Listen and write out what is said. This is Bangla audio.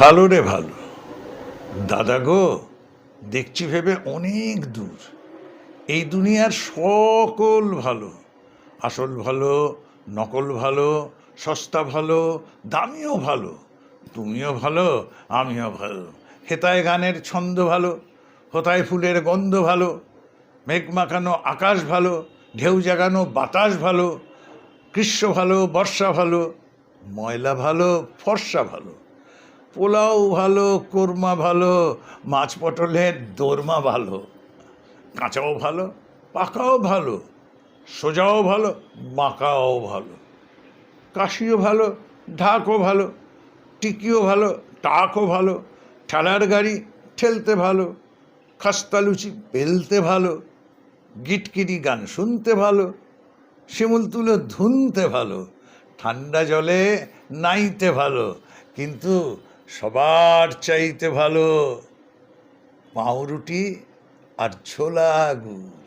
ভালো রে ভালো। দাদা গো, দেখছি ভেবে অনেক দূর। এই দুনিয়ার সকল ভালো। আসল ভালো, নকল ভালো, সস্তা ভালো, দামিও ভালো। তুমিও ভালো, আমিও ভালো। হেতায় গানের ছন্দ ভালো, হোতায় ফুলের গন্ধ ভালো, মেঘ মাখানো আকাশ ভালো, ঢেউ জাগানো বাতাস ভালো, গ্রীষ্ম ভালো, বর্ষা ভালো, ময়লা ভালো, ফর্সা ভালো। পোলাও ভালো, কোরমা ভালো, মাছ পটলের দোরমা ভালো, কাঁচাও ভালো, পাকাও ভালো, সোজাও ভালো বাঁকাও ভালো, কাশিও ভালো, ঢাকও ভালো, টিকিও ভালো, টাকও ভালো, ঠেলার গাড়ি ঠেলতে ভালো, খাস্তা লুচি বেলতে ভালো, গিটকিরি গান শুনতে ভালো, শিমুল তুলো ধুনতে ভালো, ঠান্ডা জলে নাইতে ভালো, কিন্তু সবার চাইতে ভালো পাউরুটি আর ছোলা গুড়